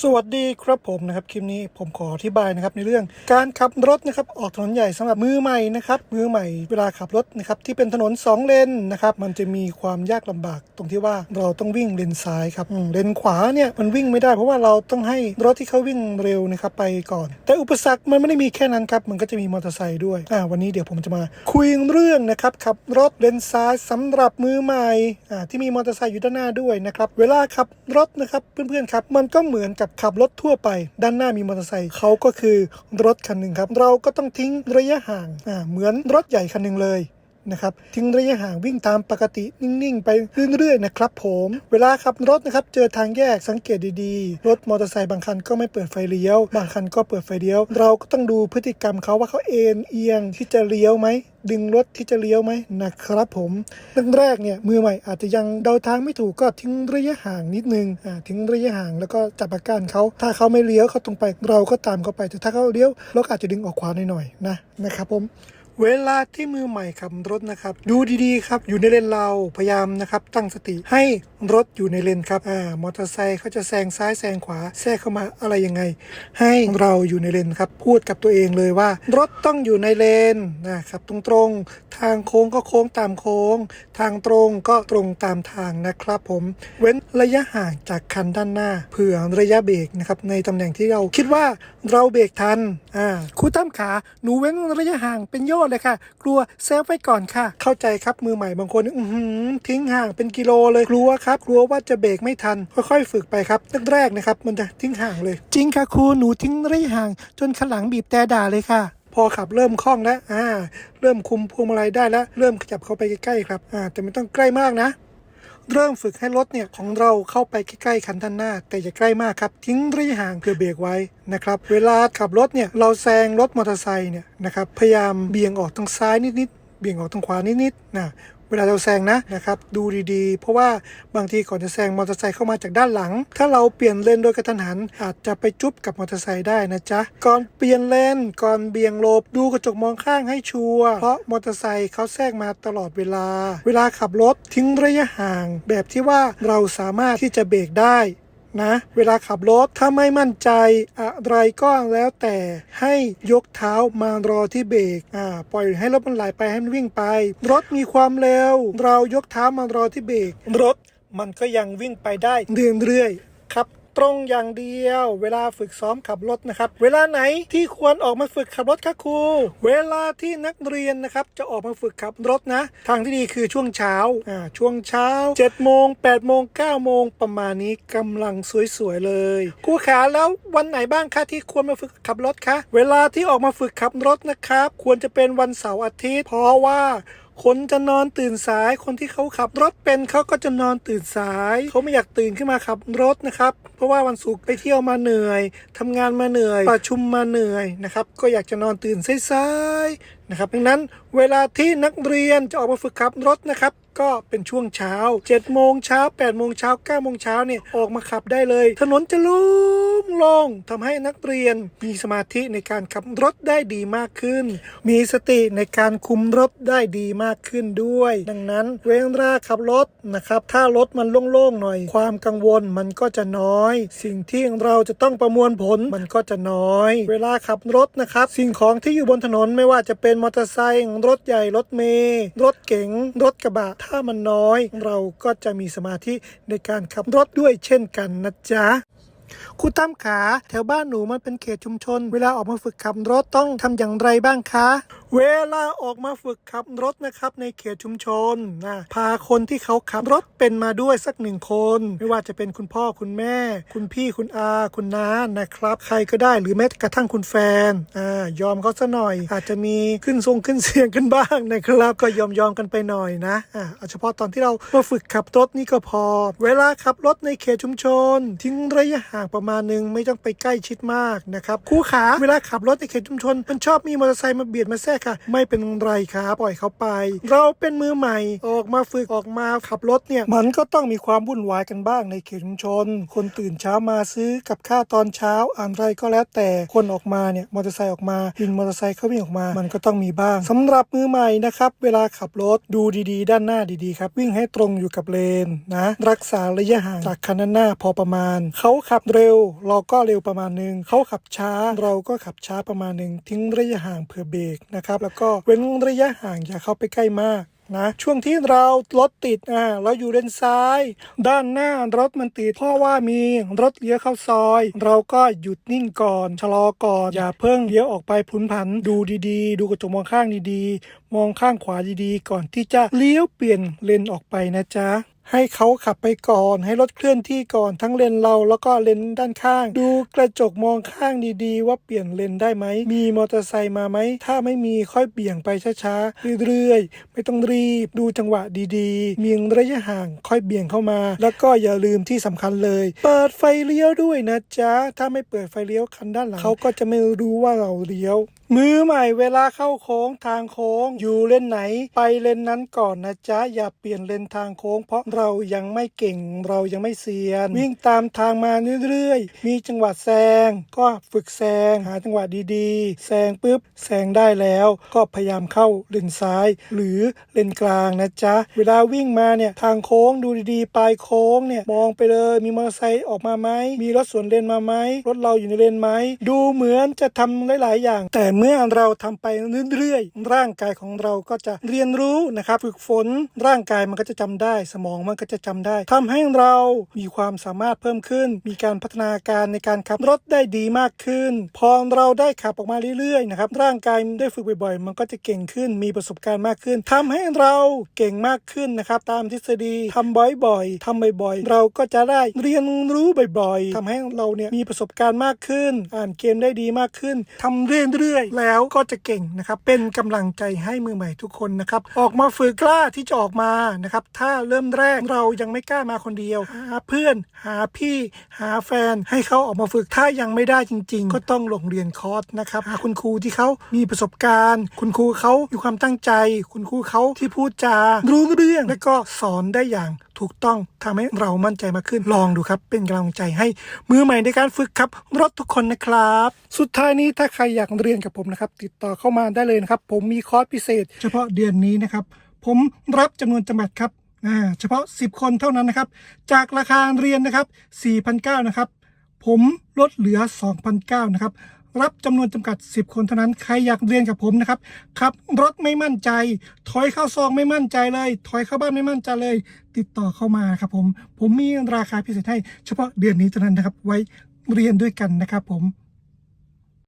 สวัสดีครับผมนะครับคลิปนี้ผมขออธิบายนะครับในเรื่องการขับรถนะครับออกถนนใหญ่สำหรับมือใหม่นะครับมือใหม่เวลาขับรถนะครับที่เป็นถนน 2 เลนนะครับมันจะมีความยากลำบากตรงที่ว่าเราต้องวิ่งเลนซ้ายครับเลนขวาเนี่ยมันวิ่งไม่ได้เพราะว่าเราต้องให้รถที่เขาวิ่งเร็วนะครับไปก่อน แต่อุปสรรคมันไม่ได้มีแค่นั้นครับมันก็จะมีมอเตอร์ไซค์ด้วยอ่าวันนี้เดี๋ยวผมจะมาคุยเรื่องนะครับขับรถเลนซ้ายสำหรับมือใหม่อ่าที่มีมอเตอร์ไซค์อยู่ด้านหน้าด้วยนะครับเวลาขับรถนะครับเพื่อนๆครับมันก็เหมือนกับขับรถทั่วไป ด้านหน้ามีมอเตอร์ไซค์เขาก็คือรถคันหนึ่งครับ เราก็ต้องทิ้งระยะห่างอ่าเหมือนรถใหญ่คันหนึ่งเลยนะครับทิ้งระยะห่างวิ่งตามปกตินิ่งๆ ไปเรื่อยๆนะครับผม เวลาขับรถนะครับเจอทางแยกสังเกตดีๆ รถมอเตอร์ไซค์บางคันก็ไม่เปิดไฟเลี้ยว บางคันก็เปิดไฟเลี้ยว เราก็ต้องดูพฤติกรรมเขาว่าเขาเอ็นเอียงที่จะเลี้ยวไหม ดึงรถที่จะเลี้ยวไหมนะครับผมเรื่องแรกเนี่ยมือใหม่อาจจะยังเดาทางไม่ถูกก็ทิ้งระยะห่างนิดนึงอ่าทิ้งระยะห่างแล้วก็จับอาการเขาถ้าเขาไม่เลี้ยวเขาตรงไปเราก็ตามเขาไปแต่ถ้าเขาเลี้ยวเราอาจจะดึงออกขวาหน่อยๆนะนะครับผม เวลาที่มือใหม่ขับรถนะครับ ดูดีๆครับอยู่ในเลนเราพยายามนะครับตั้งสติให้รถอยู่ในเลนครับอ่ามอเตอร์ไซค์เขาจะแซงซ้ายแซงขวาแทรกเข้ามาอะไรยังไง ให้เราอยู่ในเลนครับพูดกับตัวเองเลยว่า รถต้องอยู่ในเลนนะครับตรงๆ ทางโค้งก็โค้งตามโค้ง ทางตรงก็ตรงตามทางนะครับ ผมเว้นระยะห่างจากคันด้านหน้าเผื่อระยะเบรกนะครับในตำแหน่งที่เราคิดว่าเราเบรกทันอ่าครูตั้มขาหนูเว้นระยะห่างเป็นยชน์เลยค่ะ กลัวเซฟไว้ก่อนค่ะ เข้าใจครับมือใหม่บางคนอื้อหือทิ้งห่างเป็นกิโลเลยกลัวครับกลัวว่าจะเบรกไม่ทัน ค่อยๆ ฝึกไปครับแรกๆนะครับ มันจะทิ้งห่างเลย จริงค่ะครูหนูทิ้งระยะห่าง จนข้างหลังบีบแต่ด่าเลยค่ะพอขับเริ่มคล่องแล้วอ่า เริ่มคุมพวงมาลัยได้แล้ว เริ่มขยับเข้าไปใกล้ๆครับ อ่า แต่ไม่ต้องใกล้มากนะ เริ่มฝึกให้รถเนี่ยของเราเข้าไปใกล้ๆคันด้านหน้า แต่อย่าใกล้มากครับ ทิ้งระยะห่างเพื่อเบรกไว้นะครับเวลาขับรถเนี่ยเราแซงรถมอเตอร์ไซค์เนี่ยนะครับพยายามเบี่ยงออกทางซ้ายนิดๆเบี่ยงออกทางขวานิดๆนะ เวลาเราแซงนะนะครับดูดีๆ เพราะว่าบางทีก่อนจะแซงมอเตอร์ไซค์เข้ามาจากด้านหลัง ถ้าเราเปลี่ยนเลนโดยกระทันหัน อาจจะไปจุ๊บกับมอเตอร์ไซค์ได้นะจ๊ะก่อนเปลี่ยนเลนก่อนเบี่ยงหลบดูกระจกมองข้างให้ชัวร์เพราะมอเตอร์ไซค์เขาแทรกมาตลอดเวลา เวลาขับรถทิ้งระยะห่าง แบบที่ว่าเราสามารถที่จะเบรกได้ นะ เวลาขับรถถ้าไม่มั่นใจอะไรก็แล้วแต่ให้ยกเท้ามารอที่เบรกอ่าปล่อยให้รถมันไหลไปให้มันวิ่งไป รถมีความเร็ว เรายกเท้ามารอที่เบรกรถมันก็ยังวิ่งไปได้เรื่อยๆครับ ตรงอย่างเดียว เวลาฝึกซ้อมขับรถนะครับ เวลาไหนที่ควรออกมาฝึกขับรถคะครู เวลาที่นักเรียนนะครับจะออกมาฝึกขับรถนะ ทางที่ดีคือช่วงเช้าอ่าช่วงเช้า7โมง8โมง9โมงประมาณนี้กำลังสวยๆเลยครูขาแล้ววันไหนบ้างคะที่ควรมาฝึกขับรถคะเวลาที่ออกมาฝึกขับรถนะครับ ควรจะเป็นวันเสาร์อาทิตย์ เพราะว่า คนจะนอนตื่นสาย คนที่เขาขับรถเป็นเขาก็จะนอนตื่นสาย เขาไม่อยากตื่นขึ้นมาขับรถนะครับ เพราะว่าวันศุกร์ไปเที่ยวมาเหนื่อยทำงานมาเหนื่อย ประชุมมาเหนื่อยนะครับ ก็อยากจะนอนตื่นสายๆนะครับดังนั้นเวลาที่นักเรียนจะออกมาฝึกขับรถนะครับก็เป็นช่วงเช้า7โมงเช้า8โมงเช้า9โมงเช้าเนี่ยออกมาขับได้เลย ถนนจะลุ่งโล่งทำให้นักเรียนมีสมาธิในการขับรถได้ดีมากขึ้น มีสติในการคุมรถได้ดีมากขึ้นด้วย ดังนั้นเวลาขับรถนะครับ ถ้ารถมันโล่งๆหน่อย ความกังวลมันก็จะน้อย สิ่งที่เราจะต้องประมวลผลมันก็จะน้อย เวลาขับรถนะครับ สิ่งของที่อยู่บนถนนไม่ว่าจะเป็นมอเตอร์ไซค์รถใหญ่รถเมย์รถเก๋งรถกระบะ ถ้ามันน้อย เราก็จะมีสมาธิในการขับรถด้วยเช่นกันนะจ๊ะครูตั้มขา แถวบ้านหนูมันเป็นเขตชุมชน เวลาออกมาฝึกขับรถต้องทำอย่างไรบ้างคะ เวลาออกมาฝึกขับรถนะครับในเขตชุมชนนะพาคนที่เขาขับรถเป็นมาด้วยสักหนึ่งคน ไม่ว่าจะเป็นคุณพ่อคุณแม่ คุณพี่คุณอา คุณน้านะครับ ใครก็ได้หรือแม้กระทั่งคุณแฟนอ่ายอมเขาซะหน่อย อาจจะมีขึ้นทรงขึ้นเสียงกันบ้างนะครับก็ยอมยอมกันไปหน่อยนะอ่าเฉพาะตอนที่เรามาฝึกขับรถนี่ก็พอ เวลาขับรถในเขตชุมชน ทิ้งระยะห่างประมาณนึงไม่ต้องไปใกล้ชิดมากนะครับครูขาเวลาขับรถในเขตชุมชนมันชอบมีมอเตอร์ไซค์มาเบียดมาแทรกค่ะ ไม่เป็นไรครับปล่อยเขาไป เราเป็นมือใหม่ออกมาฝึกออกมาขับรถเนี่ย มันก็ต้องมีความวุ่นวายกันบ้างในเขตชุมชน คนตื่นเช้ามาซื้อกับข้าวตอนเช้าอะไรก็แล้วแต่คนออกมาเนี่ยมอเตอร์ไซค์ออกมาวินมอเตอร์ไซค์เขาวิ่งออกมา มันก็ต้องมีบ้างสำหรับมือใหม่นะครับเวลาขับรถดูดีๆ ด้านหน้าดีๆครับวิ่งให้ตรงอยู่กับเลนนะรักษาระยะห่างจากคันด้านหน้าพอประมาณ เขาขับเร็ว เราก็เร็วประมาณหนึ่งเขาขับช้าเราก็ขับช้าประมาณหนึ่งทิ้งระยะห่างเผื่อเบรกนะครับแล้วก็เว้นระยะห่างอย่าเข้าไปใกล้มากนะช่วงที่เรารถติดอ่าเราอยู่เลนซ้าย ด้านหน้ารถมันติดเพราะว่ามีรถเลี้ยวเข้าซอย เราก็หยุดนิ่งก่อนชะลอก่อนอย่าเพิ่งเลี้ยวออกไปพุนผันดูดีๆ ดูกระจกมองข้างดีๆ มองข้างขวาดีๆ ก่อนที่จะเลี้ยวเปลี่ยนเลนออกไปนะจ๊ะ ให้เขาขับไปก่อน ให้รถเคลื่อนที่ก่อนทั้งเลนเราแล้วก็เลนด้านข้าง ดูกระจกมองข้างดีๆ ว่าเปลี่ยนเลนได้ไหม มีมอเตอร์ไซค์มาไหม ถ้าไม่มีค่อยเบี่ยงไปช้าๆ เรื่อยๆ ไม่ต้องรีบ ดูจังหวะดีๆ มีระยะห่างค่อยเบี่ยงเข้ามา แล้วก็อย่าลืมที่สำคัญเลย เปิดไฟเลี้ยวด้วยนะจ๊ะ ถ้าไม่เปิดไฟเลี้ยวคันด้านหลังเขาก็จะไม่รู้ว่าเราเลี้ยว มือใหม่เวลาเข้าโค้งทางโค้ง อยู่เลนไหน ไปเลนนั้นก่อนนะจ๊ะ อย่าเปลี่ยนเลนทางโค้ง เพราะเรายังไม่เก่งเรายังไม่เซียน วิ่งตามทางมาเรื่อยๆ มีจังหวะแซง ก็ฝึกแซงหาจังหวะดีๆ แซงปุ๊บแซงได้แล้ว ก็พยายามเข้าเลนซ้าย หรือเลนกลางนะจ๊ะ เวลาวิ่งมาเนี่ยทางโค้งดูดีๆปลายโค้งเนี่ยมองไปเลยมีมอเตอร์ไซค์ออกมาไหมมีรถสวนเลนมาไหมรถเราอยู่ในเลนไหมดูเหมือนจะทำหลาย ๆ อย่างแต่มื่อเราทำไปเรื่อยๆ ร่างกายของเราก็จะเรียนรู้นะครับฝึกฝนร่างกายมันก็จะจำได้ สมองมันก็จะจำได้ทำให้เรามีความสามารถเพิ่มขึ้น มีการพัฒนาการในการขับรถได้ดีมากขึ้น พอเราได้ขับออกมาเรื่อยๆนะครับร่างกายได้ฝึกบ่อยๆ มันก็จะเก่งขึ้น มีประสบการณ์มากขึ้นทำให้เราเก่งมากขึ้นนะครับตามทฤษฎีทำบ่อยๆทำบ่อยๆ เราก็จะได้เรียนรู้บ่อยๆทำให้เราเนี่ยมีประสบการณ์มากขึ้น อ่านเกมได้ดีมากขึ้นทำเรื่อยๆแล้วก็จะเก่งนะครับ เป็นกำลังใจให้มือใหม่ทุกคนนะครับ ออกมาฝึกกล้าที่จะออกมานะครับ ถ้าเริ่มแรกเรายังไม่กล้ามาคนเดียว หาเพื่อน หาพี่ หาแฟน ให้เขาออกมาฝึก ถ้ายังไม่ได้จริง ๆ ก็ต้องลงเรียนคอร์สนะครับหาคุณครูที่เขามีประสบการณ์ คุณครูเขามีความตั้งใจ คุณครูเขาที่พูดจารู้เรื่อง และก็สอนได้อย่างถูกต้องทำให้เรามั่นใจมากขึ้นลองดูครับ เป็นกำลังใจให้มือใหม่ในการฝึกขับรถทุกคนนะครับ สุดท้ายนี้ถ้าใครอยากเรียนกับผมนะครับ ติดต่อเข้ามาได้เลยนะครับ ผมมีคอร์สพิเศษ เฉพาะเดือนนี้นะครับ ผมรับจำนวนจำกัดครับเฉพาะ 10 คนเท่านั้นนะครับ จากราคาเรียนนะครับ4,900นะครับผมลดเหลือ2,900นะครับ รับจำนวนจำกัด 10 คนเท่านั้น ใครอยากเรียนกับผมนะครับขับรถไม่มั่นใจ ถอยเข้าซองไม่มั่นใจเลย ถอยเข้าบ้านไม่มั่นใจเลย ติดต่อเข้ามาครับผม ผมมีราคาพิเศษให้เฉพาะเดือนนี้เท่านั้นนะครับ ไว้เรียนด้วยกันนะครับผม